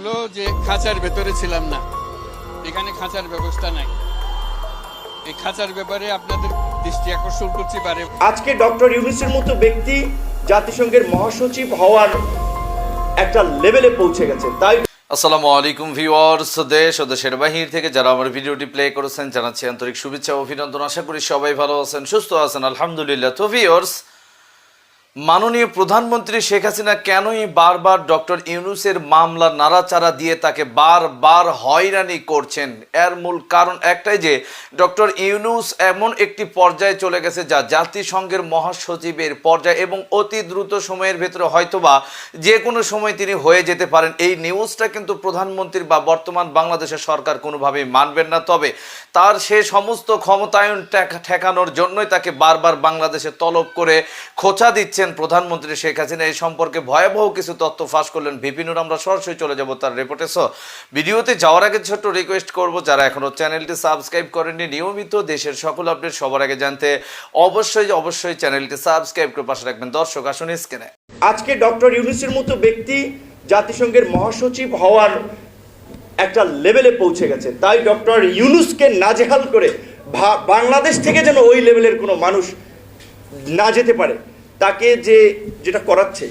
হলো যে খাঁচার ভেতরে ছিলাম না। এখানে খাঁচার ব্যবস্থা নাই। এই খাঁচার ব্যাপারে আপনাদের দৃষ্টি আকর্ষণ করছি বারে আজকে ডক্টর ইউনুসের মতো ব্যক্তি জাতিসংঘের মহাসচিব হওয়ার একটা লেভেলে পৌঁছে গেছে। তাই আসসালামু আলাইকুম ভিউয়ার্স দেশ ও দেশের বাহির থেকে যারা আমার ভিডিওটি প্লে করেছেন জানাচ্ছি আন্তরিক শুভেচ্ছা ও অভিনন্দন। আশা করি সবাই ভালো আছেন সুস্থ আছেন। আলহামদুলিল্লাহ। তো ভিউয়ার্স মাননীয় প্রধানমন্ত্রী শেখ হাসিনা কেনই বারবার ডক্টর ইউনুসের মামলা নাড়াচাড়া দিয়ে তাকে বারবার হয়রানি করছেন? এর মূল কারণ একটাই যে, ডক্টর ইউনুস এমন একটি পর্যায়ে চলে গেছে যা জাতিসংঘের মহাসচিবের পর্যায়ে এবং অতি দ্রুত সময়ের ভেতরে হয়তোবা যে কোনো সময় তিনি হয়ে যেতে পারেন। এই নিউজটা কিন্তু প্রধানমন্ত্রীর বা বর্তমান বাংলাদেশের সরকার কোনোভাবেই মানবেন না। তবে তার সে সমস্ত ক্ষমতায়ন ঠেক- ঠেকানোর জন্যই তাকে বারবার বাংলাদেশে তলব করে খোঁচা দিচ্ছেন প্রধানমন্ত্রী শেখ হাসিনা, এই সম্পর্কে ভয়াবহ কিছু তথ্য ফাঁস করলেন বিপিনুর আমরা সরাসরি চলে যাব তার রিপোর্টে সো ভিডিওতে যাওয়ার আগে ছোট্ট রিকোয়েস্ট করব, যারা এখনও চ্যানেলটি সাবস্ক্রাইব করেননি, নিয়মিত দেশের সকল আপডেট সবার আগে জানতে অবশ্যই অবশ্যই চ্যানেলটি সাবস্ক্রাইব করে পাশে রাখবেন। দর্শক, আসুন স্ক্রিনে আজকে ডক্টর ইউনুসের মতো ব্যক্তি জাতিসংঘের মহাসচিব হওয়ার একটা লেভেলে পৌঁছে গেছে। তাই ডক্টর ইউনুসকে নাজেহাল করে বাংলাদেশ থেকে যেন ওই লেভেলের কোনো মানুষ না যেতে পারে। তাকে যে যেটা করাচ্ছে,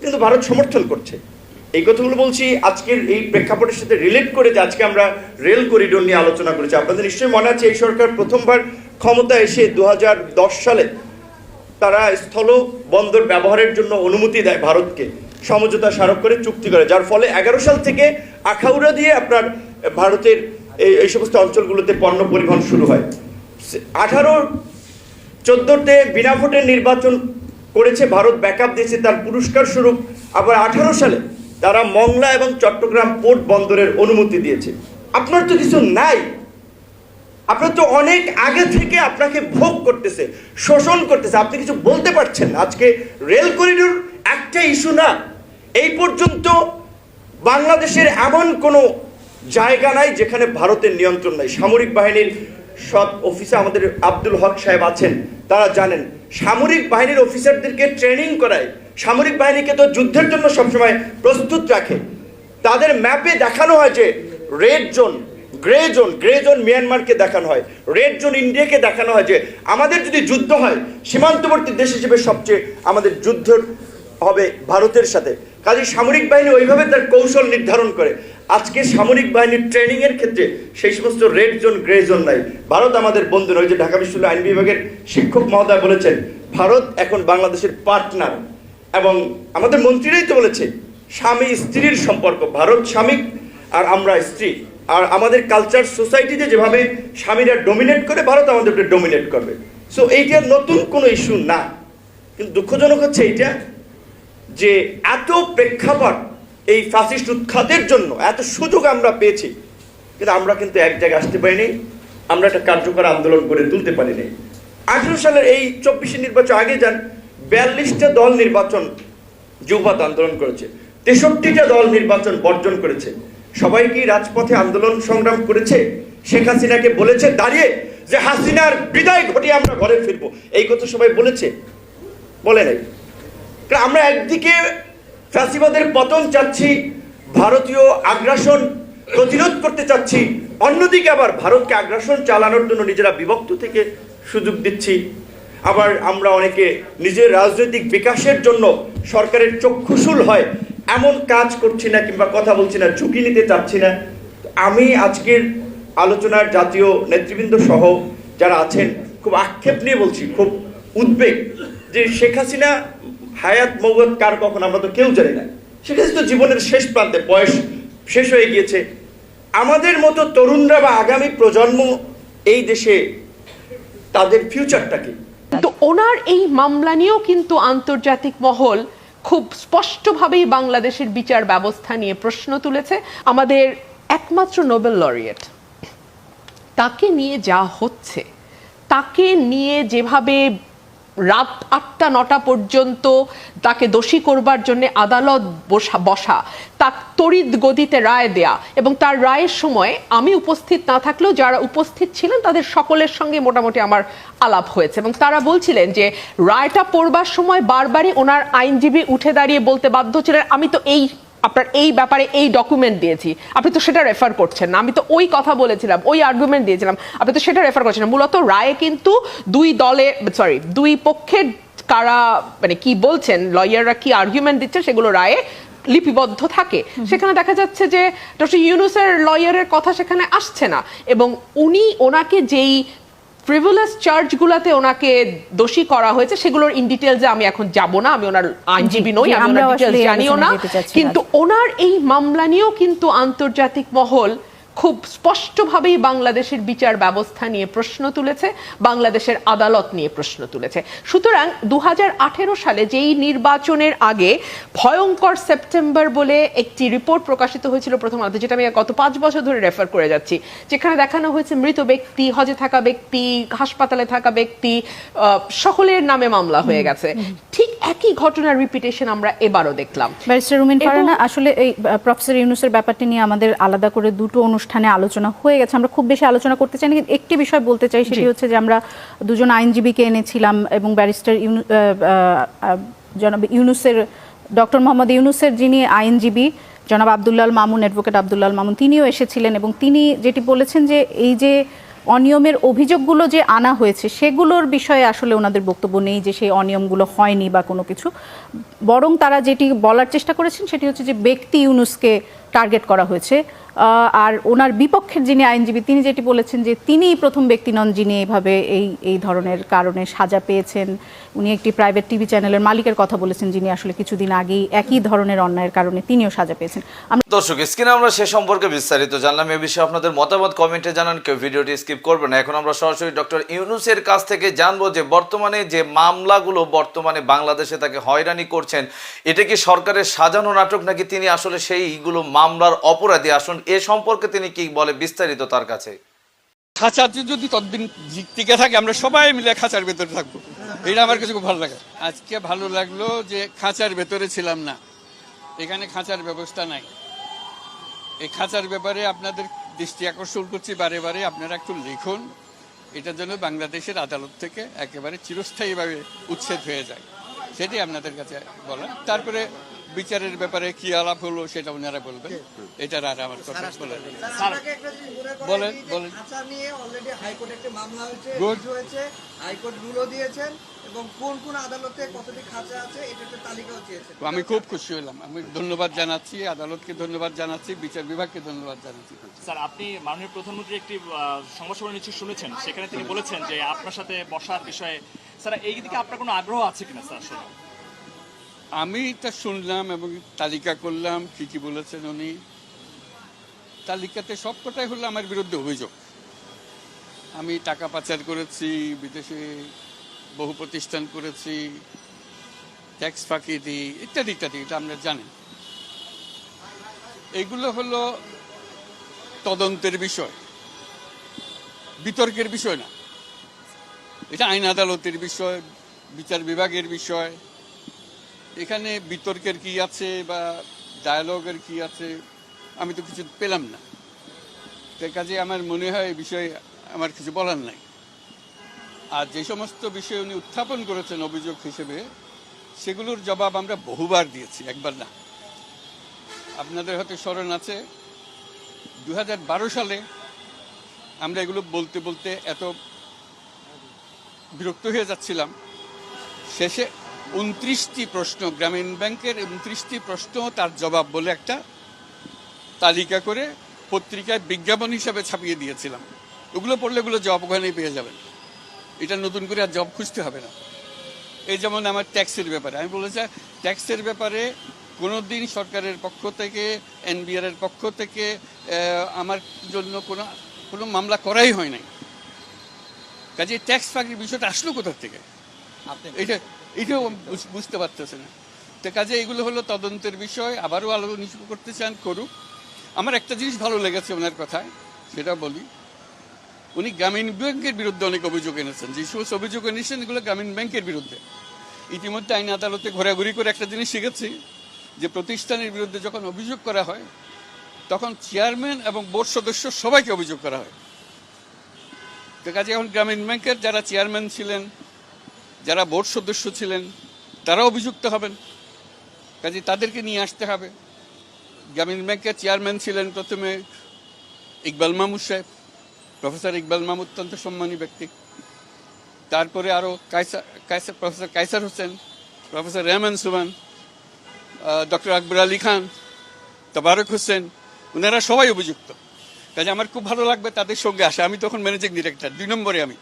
কিন্তু ভারত সমর্থন করছে। এই কথাগুলো বলছি, আজকের এই প্রেক্ষাপটের সাথে রিলেট করে যে আজকে আমরা রেল করিডোর নিয়ে আলোচনা করেছি। আপনাদের নিশ্চয়ই মনে আছে, এই সরকার প্রথমবার ক্ষমতা এসে দু হাজার দশ সালে তারা স্থল বন্দর ব্যবহারের জন্য অনুমতি দেয় ভারতকে। সমঝোতা স্মারক করে চুক্তি করে। যার ফলে এগারো সাল থেকে আখাউড়া দিয়ে আপনার ভারতের এই এই সমস্ত অঞ্চলগুলোতে পণ্য পরিবহন শুরু হয়। আঠারো চোদ্দোতে বিনা ভোটের নির্বাচন করেছে ভারত ব্যাকআপ দিয়েছে তার পুরস্কার স্বরূপ। আবার আঠারো সালে তারা মংলা এবং চট্টগ্রাম পোর্ট বন্দরের অনুমতি দিয়েছে। আপনার তো কিছু নাই। আপনার তো অনেক আগে থেকে আপনাকে ভোগ করতেছে, শোষণ করতেছে। আপনি কিছু বলতে পারছেন আজকে রেল করিডোর একটা ইস্যু না। এই পর্যন্ত বাংলাদেশের এমন কোনো জায়গা নাই যেখানে ভারতের নিয়ন্ত্রণ নাই। সামরিক বাহিনীর সব অফিসে আমাদের আব্দুল হক সাহেব আছেন। তারা জানেন, সামরিক বাহিনীর অফিসারদেরকে ট্রেনিং করায়, সামরিক বাহিনীকে তো যুদ্ধের জন্য সবসময় প্রস্তুত রাখে। তাদের ম্যাপে দেখানো হয় যে red zone grey zone grey zone মিয়ানমারকে দেখানো হয়। রেড জোন ইন্ডিয়াকে দেখানো হয় যে আমাদের যদি যুদ্ধ হয়, সীমান্তবর্তী দেশ হিসেবে সবচেয়ে আমাদের যুদ্ধ হবে ভারতের সাথে। কাজে সামরিক বাহিনী ওইভাবে তার কৌশল নির্ধারণ করে। আজকে সামরিক বাহিনীর ট্রেনিং এর ক্ষেত্রে সেই সমস্ত রেড জোন গ্রে জোন নাই। ভারত আমাদের বন্ধু নয় যে ঢাকা বিশ্ববিদ্যালয় আইন বিভাগের শিক্ষক মহোদয় বলেছেন, ভারত এখন বাংলাদেশের পার্টনার এবং আমাদের মন্ত্রীরাই তো বলেছে, স্বামী স্ত্রীর সম্পর্ক, ভারত স্বামী আর আমরা স্ত্রী। আর আমাদের কালচার সোসাইটিতে যেভাবে স্বামীরা ডোমিনেট করে, ভারত আমাদেরকে ডোমিনেট করবে। সো এইটা নতুন কোনো ইস্যু না। কিন্তু দুঃখজনক হচ্ছে এইটা যে এত প্রেক্ষাপট এই ফ্যাসিস্ট উৎখাতের জন্য এত সুযোগ আমরা পেয়েছি। কিন্তু আমরা কিন্তু এক জায়গায় আসতে পারিনি। আমরা একটা কার্যকর আন্দোলন করে তুলতে পারিনি। আঠেরো সালের এই চব্বিশে নির্বাচন আগে যান, বিয়াল্লিশটা দল নির্বাচন যুবত আন্দোলন করেছে। তেষট্টিটা দল নির্বাচন বর্জন করেছে। সবাই কি রাজপথে আন্দোলন সংগ্রাম করেছে? শেখ হাসিনাকে বলেছে দাঁড়িয়ে যে হাসিনার বিদায় ঘটিয়ে আমরা ঘরে ফিরবো। এই কথা সবাই বলেছে। বলে নাই। আমরা একদিকে ফ্যাসিবাদের পতন চাচ্ছি, ভারতীয় আগ্রাসন প্রতিরোধ করতে চাচ্ছি, অন্যদিকে আবার ভারতকে আগ্রাসন চালানোর জন্য নিজেরা বিভক্ত থেকে সুযোগ দিচ্ছি। আবার আমরা অনেকে নিজের রাজনৈতিক বিকাশের জন্য সরকারের চক্ষুশূল হয়, এমন কাজ করছি না কিংবা কথা বলছি না, ঝুঁকি নিতে চাচ্ছি না। আমি আজকের আলোচনার জাতীয় নেতৃবৃন্দ সহ যারা আছেন, খুব আক্ষেপ নিয়ে বলছি, খুব উদ্বেগ যে শেখ হাসিনা হায়াত, মৌত কার কখন আমরা তো কেউ জানি না। হাসিনা তো জীবনের শেষ প্রান্তে বয়স শেষ হয়ে গিয়েছে। আমাদের মতো তরুণরা বা আগামী প্রজন্ম এই দেশে তাদের ফিউচারটা কি তো ওনার এই মামলা নিয়েও কিন্তু আন্তর্জাতিক মহল খুব স্পষ্টভাবেই বাংলাদেশের বিচার ব্যবস্থা নিয়ে প্রশ্ন তুলেছে আমাদের একমাত্র নোবেল লরিয়েট। তাকে নিয়ে যা হচ্ছে, তাকে নিয়ে যেভাবে রাত আটটা, নটা পর্যন্ত তাকে দোষী করবার জন্য আদালত বসা বসা। তা তড়িৎ গতিতে রায় দেয়া এবং তার রায়ের সময় আমি উপস্থিত না থাকলেও যারা উপস্থিত ছিলেন তাদের সকলের সঙ্গে মোটামুটি আমার আলাপ হয়েছে এবং তারা বলছিলেন যে, রায়টা পড়বার সময় বারবারই ওনার আইনজীবী উঠে দাঁড়িয়ে বলতে বাধ্য ছিলেন। আমি তো এই আপনার এই ব্যাপারে এই ডকুমেন্ট দিয়েছি। আপনি তো সেটা রেফার করছেন না। আমি তো ওই কথা বলেছিলাম ওই আর্গুমেন্ট দিয়েছিলাম। আপনি তো সেটা রেফার করছেন না। মূলত রায়ে কিন্তু দুই দলে সরি দুই পক্ষের কারা মানে কি বলছেন লয়াররা কি আর্গুমেন্ট দিচ্ছে সেগুলো রায়ে লিপিবদ্ধ থাকে। সেখানে দেখা যাচ্ছে যে ডক্টর ইউনুসের লয়ারের কথা সেখানে আসছে না। এবং উনি ওনাকে যেই ফ্রিভুলাস চার্জগুলোতে ওনাকে দোষী করা হয়েছে সেগুলোর ইন ডিটেলসে আমি এখন যাব না আমি ওনার আইনজীবী নই আমি ওনার ডিটেলস জানিও না। কিন্তু ওনার এই মামলা নিয়েও কিন্তু আন্তর্জাতিক মহল খুব স্পষ্টভাবেই বাংলাদেশের বিচার ব্যবস্থা নিয়ে প্রশ্ন তুলেছে বাংলাদেশের আদালত নিয়ে প্রশ্ন তুলেছে। সুতরাং দু সালে যেই নির্বাচনের আগে ভয়ঙ্কর সেপ্টেম্বর বলে একটি রিপোর্ট প্রকাশিত হয়েছিল প্রথম আলোতে যেটা আমি গত পাঁচ বছর ধরে রেফার করে যাচ্ছি। যেখানে দেখানো হয়েছে মৃত ব্যক্তি হজে থাকা ব্যক্তি হাসপাতালে থাকা ব্যক্তি সকলের নামে মামলা হয়ে গেছে। ঠিক একই ঘটনার রিপিটেশন আমরা এবারও দেখলাম। ব্যারিস্টার রুমিন ফারানা আসলে এই প্রফেসর ইউনুসের ব্যাপারটি নিয়ে আমাদের আলাদা করে দুটো অনুষ্ঠানে আলোচনা হয়ে গেছে। আমরা খুব বেশি আলোচনা করতে চাই না কিন্তু একটি বিষয় বলতে চাই সেটি হচ্ছে যে আমরা দুজন আইনজীবীকে এনেছিলাম এবং ব্যারিস্টার ইউনু জনাব ইউনুসের ডক্টর মোহাম্মদ ইউনুসের যিনি আইনজীবী জনাব আবদুল্লাল মামুন অ্যাডভোকেট আবদুল্লাল মামুন তিনিও এসেছিলেন এবং তিনি যেটি বলেছেন যে এই যে অনিয়মের অভিযোগগুলো যে আনা হয়েছে সেগুলোর বিষয়ে আসলে ওনাদের বক্তব্য নেই যে সেই অনিয়মগুলো হয়নি বা কোনো কিছু। বরং তারা যেটি বলার চেষ্টা করেছেন সেটি হচ্ছে যে ব্যক্তি ইউনুসকে টার্গেট করা হয়েছে। আর ওনার বিপক্ষের যিনি আইনজীবী, তিনি যেটি বলেছেন যে তিনিই প্রথম ব্যক্তি নন যিনি এইভাবে এই এই ধরনের কারণে সাজা পেয়েছেন। উনি একটি প্রাইভেট টিভি চ্যানেলের মালিকের কথা বলেছেন, যিনি আসলে কিছুদিন আগেই একই ধরনের অন্যায়ের কারণে তিনিও সাজা পেয়েছেন। দর্শক, স্ক্রিনে আমরা সে সম্পর্কে বিস্তারিত জানলাম, এ বিষয়ে আপনাদের মতামত কমেন্টে জানান, কেউ ভিডিওটি স্কিপ করবে না। এখন আমরা সরাসরি ডক্টর ইউনুসের কাছ থেকে জানব যে বর্তমানে যে মামলাগুলো বর্তমানে বাংলাদেশে তাকে হয়রানি করছেন, এটা কি সরকারের সাজানো নাটক নাকি তিনি আসলে সেইগুলো মামলার অপরাধী? আসুন এ সম্পর্কে তিনি কি বলে বিস্তারিত তার কাছে? খাঁচাতে যদি ততদিন টিকে থাকে, আমরা সবাই মিলে খাঁচার ভেতরে থাকব। এটা আমার কাছে খুব ভালো লাগে। আজকে ভালো লাগল যে খাঁচার ভেতরে ছিলাম না। এখানে খাঁচার ব্যবস্থা নাই। এই খাঁচার ব্যাপারে আপনাদের দৃষ্টি আকর্ষণ করছি বারে বারে। আপনারা একটু লিখুন। এটা যেন বাংলাদেশের আদালত থেকে একেবারে চিরস্থায়ীভাবে উচ্ছেদ হয়ে যায়। সেটাই আপনাদের কাছে বলা তারপরে বিচারের ব্যাপারে কি আলাপ হলো সেটা ওনারা বলবেন। এটার আর আমার কথা বলেন বলেন, বলেন। খাঁচা নিয়ে অলরেডি হাইকোর্টে একটা মামলা হয়েছে হাইকোর্ট রুলও দিয়েছেন এবং কোন কোন আদালতে কতটি খাঁচা আছে এটা একটা তালিকাও চেয়েছেন আমি খুব খুশি হলাম। আমি ধন্যবাদ জানাচ্ছি আদালতকে ধন্যবাদ জানাচ্ছি বিচার বিভাগকে ধন্যবাদ জানাচ্ছি। স্যার আপনি মাননীয় প্রধানমন্ত্রী একটি আহ, সংবাদ সম্মেলন নিশ্চয়ই শুনেছেন। সেখানে তিনি বলেছেন যে আপনার সাথে বসার বিষয়ে স্যার এই দিকে আপনার কোনো আগ্রহ আছে কিনা স্যার আসলে? আমি তা শুনলাম এবং তালিকা করলাম কি কি বলেছেন উনি। তালিকাতে সবকটাই হলো আমার বিরুদ্ধে অভিযোগ। আমি টাকা পাচার করেছি, বিদেশে বহু প্রতিষ্ঠান করেছি, ট্যাক্স ফাঁকি দিই, ইত্যাদি ইত্যাদি, এটা আমরা জানি। এগুলো হলো তদন্তের বিষয়, বিতর্কের বিষয় না। এটা আইন আদালতের বিষয়, বিচার বিভাগের বিষয় এখানে বিতর্কের কি আছে বা ডায়ালগের কি আছে? আমি তো কিছু পেলাম না। তাই কাজে আমার মনে হয় বিষয়ে আমার কিছু বলার নাই। আর যে সমস্ত বিষয় উনি উত্থাপন করেছেন অভিযোগ হিসেবে, সেগুলোর জবাব আমরা বহুবার দিয়েছি, একবার না। আপনাদের হয়তো স্মরণ আছে দু হাজার বারো সালে আমরা এগুলো বলতে বলতে এত বিরক্ত হয়ে যাচ্ছিলাম। শেষে উনত্রিশটি প্রশ্ন গ্রামীণ ব্যাংকের উনত্রিশটি প্রশ্ন তার জবাব বলে একটা তালিকা করে পত্রিকায় বিজ্ঞাপন হিসাবে ছাপিয়ে দিয়েছিলাম। ওগুলো পড়লে এগুলো জব ওখানেই পেয়ে যাবেন। এটা নতুন করে আর জব খুঁজতে হবে না। এই যেমন আমার ট্যাক্সের ব্যাপারে আমি বলেছি ট্যাক্সের ব্যাপারে কোনো দিন সরকারের পক্ষ থেকে এনবিআর এর পক্ষ থেকে আমার জন্য কোনো কোনো মামলা করাই হয় নাই। কাজে ট্যাক্স ফাঁকির বিষয়টা আসলো কোথা থেকে? এটা এটাও বুঝতে পারতেছে না। তো কাজে এগুলো হলো তদন্তের বিষয়, আবারও আলোচনা করতে চান, করুক। আমার একটা জিনিস ভালো লেগেছে ওনার কথায়, সেটা বলি। উনি গ্রামীণ ব্যাংকের বিরুদ্ধে অনেক অভিযোগ এনেছেন। যে সমস্ত অভিযোগ এনেছেন, এগুলো গ্রামীণ ব্যাংকের বিরুদ্ধে। ইতিমধ্যে আইন আদালতে ঘোরাঘুরি করে একটা জিনিস শিখেছি, যে প্রতিষ্ঠানের বিরুদ্ধে যখন অভিযোগ করা হয়, তখন চেয়ারম্যান এবং বোর্ড সদস্য সবাইকে অভিযোগ করা হয়। তো কাজে এখন গ্রামীণ ব্যাংকের যারা চেয়ারম্যান ছিলেন যারা বোর্ড সদস্য ছিলেন, তারা অভিযুক্ত হবেন। কাজে তাদেরকে নিয়ে আসতে হবে। গ্রামীণ ব্যাংকের চেয়ারম্যান ছিলেন প্রথমে ইকবাল মাহমুদ সাহেব। প্রফেসর ইকবাল মাহমুদ অত্যন্ত সম্মানী ব্যক্তি। তারপরে আরও Kaisar Kaisar professor Kaisar Hossain, professor Rehman Suman doctor Akbar Ali Khan, Tabarak Hossain ওনারা সবাই অভিযুক্ত। কাজে আমার খুব ভালো লাগবে তাদের সঙ্গে আসা। আমি তখন ম্যানেজিং ডিরেক্টর, দুই নম্বরে আমি।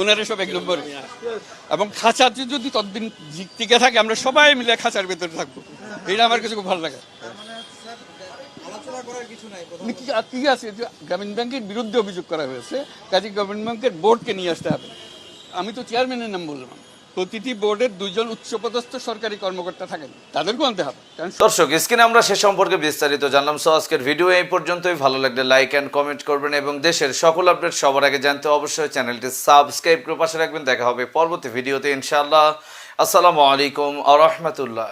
ওনারা সব এক এবং খাঁচা যদি ততদিন টিকে থাকে, আমরা সবাই মিলে খাঁচার ভেতরে থাকব। এটা আমার কাছে খুব ভালো লাগে। মানে কি আছে গ্রামীণ ব্যাংকের বিরুদ্ধে অভিযোগ করা হয়েছে কাজে গ্রামীণ ব্যাংকের বোর্ডকে নিয়ে আসতে হবে। আমি তো চেয়ারম্যানের নাম বললাম। প্রতিটি বোর্ডের দুজন উচ্চপদস্থ সরকারি কর্মকর্তা থাকেন। তাদেরকেও আনতে হবে দর্শক, স্ক্রিনে আমরা সে সম্পর্কে বিস্তারিত জানলাম। সো আজকের ভিডিও এই পর্যন্তই। ভালো লাগলে লাইক অ্যান্ড কমেন্ট করবেন এবং দেশের সকল আপডেট সবার আগে জানতে অবশ্যই চ্যানেলটি সাবস্ক্রাইব করে পাশে রাখবেন। দেখা হবে পরবর্তী ভিডিওতে ইনশাল্লাহ আসসালামু আলাইকুম আ রহমতুল্লাহ।